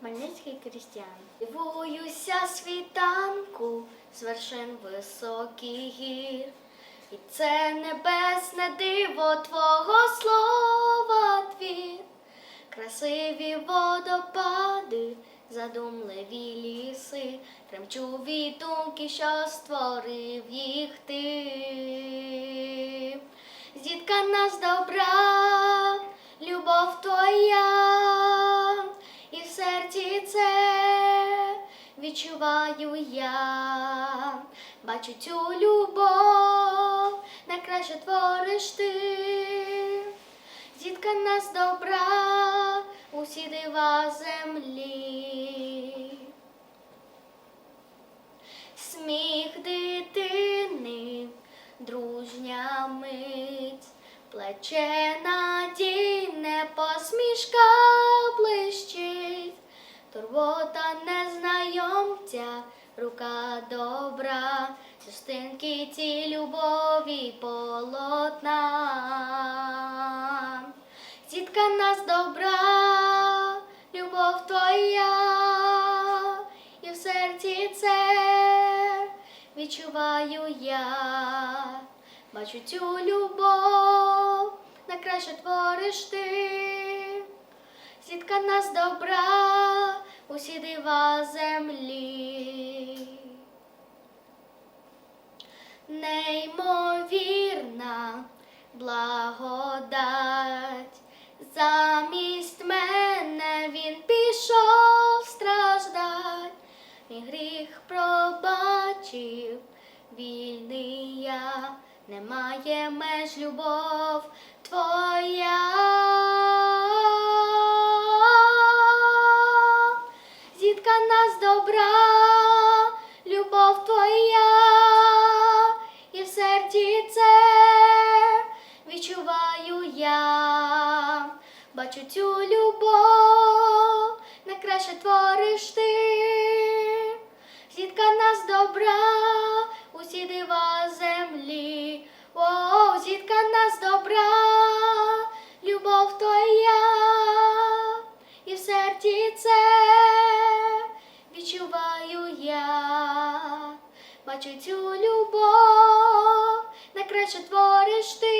Хмельницький крістіан. Дивуюся світанку з вершин високих гір. І це небесне диво Твого слова твір. Красиві водопади, задумливі ліси, тремчу від думки, що створив їх ти. Зіткана з добра, відчуваю я, бачу цю любов, найкраще твориш ти зіткана з добра усі дива землі. Сміх дитини, дружня мить, плече надійне, посмішка турбота незнайомця, рука добра, частинки ці любові полотна. Зіткана з добра, любов твоя, і в серці це відчуваю я, бачу цю любов, найкраще твориш ти, зіткана з добра, усі дива землі. Неймовірна благодать, замість мене він пішов страждать, мій гріх пробачив, вільний я, немає меж любов. Твоя, добра, любов твоя, і в серці це відчуваю я, бачу цю любов, найкраще твориш ти, відчуваю я, бачу цю любов, найкраще твориш ти,